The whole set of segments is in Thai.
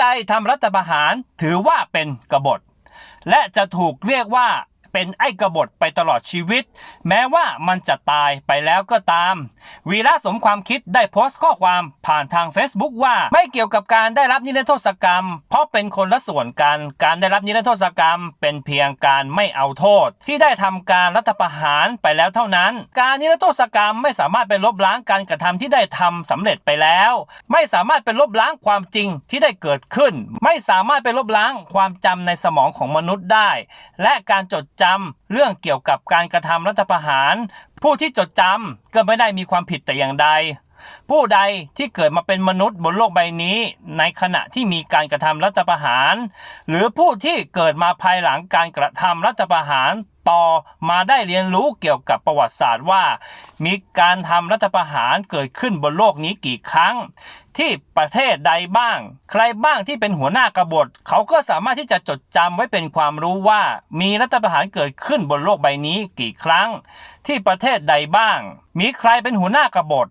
ใดทำรัฐประหารถือว่าเป็นกบฏ และจะถูกเรียกว่าเป็นไอ้กบฏไปตลอดชีวิต แม้ว่ามันจะตายไปแล้วก็ตาม วีระสมความคิดได้โพสต์ข้อความผ่านทาง Facebook ว่าไม่เกี่ยวกับการได้รับนิรโทษกรรม เพราะเป็นคนละส่วนกัน การได้รับนิรโทษกรรม เป็นเพียงการไม่เอาโทษ ที่ได้ทำการรัฐประหารไปแล้วเท่านั้น การนิรโทษกรรมไม่สามารถไปลบล้างการกระทำที่ได้ทำสำเร็จไปแล้ว ไม่สามารถไปลบล้างความจริงที่ได้เกิดขึ้น ไม่สามารถไปลบล้างความจำในสมองของมนุษย์ได้ และการจดจำเรื่องเกี่ยวกับการกระทำรัฐประหาร ผู้ที่จดจำก็ไม่ได้มีความผิดแต่อย่างใด ผู้ใดที่เกิดมาเป็นมนุษย์บนโลกใบนี้ ในขณะที่มีการกระทำรัฐประหาร หรือผู้ที่เกิดมาภายหลังการกระทำรัฐประหาร ต่อมาได้เรียนรู้เกี่ยวกับประวัติศาสตร์ว่า มีการทำรัฐประหารเกิดขึ้นบนโลกนี้กี่ครั้ง ที่ประเทศใดบ้าง ใครบ้างที่เป็นหัวหน้ากบฏ เขาก็สามารถที่จะจดจำไว้เป็นความรู้ว่า มีรัฐประหารเกิดขึ้นบนโลกใบนี้กี่ครั้ง ที่ประเทศใดบ้าง มีใครเป็นหัวหน้ากบฏ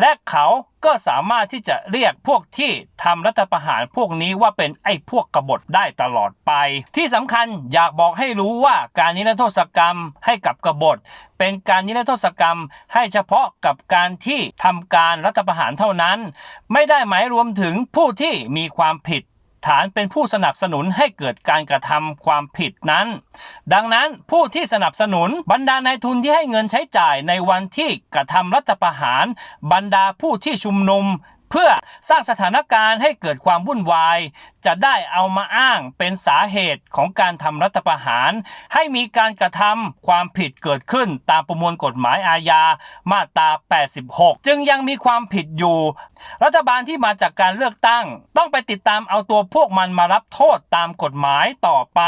และเขาก็สามารถที่จะเรียกพวกที่ทำรัฐประหารพวกนี้ว่าเป็นไอ้พวกกบฏได้ตลอดไป ที่สำคัญอยากบอกให้รู้ว่าการนิรโทษกรรมให้กับกบฏ เป็นการนิรโทษกรรมให้เฉพาะกับการที่ทำการรัฐประหารเท่านั้น ไม่ได้หมายรวมถึงผู้ที่มีความผิด ฐานเป็นผู้สนับสนุนให้เกิดการกระทำความผิดนั้น ดังนั้นผู้ที่สนับสนุนบรรดานายทุนที่ให้เงินใช้จ่ายในวันที่กระทำรัฐประหาร บรรดาผู้ที่ชุมนุม เพื่อสร้างสถานการณ์ให้เกิดความวุ่นวาย จะได้เอามาอ้างเป็นสาเหตุของการทำรัฐประหาร ให้มีการกระทำความผิดเกิดขึ้นตามประมวลกฎหมายอาญามาตรา 86 จึงยังมีความผิดอยู่ รัฐบาลที่มาจากการเลือกตั้ง ต้องไปติดตามเอาตัวพวกมันมารับโทษตามกฎหมายต่อไป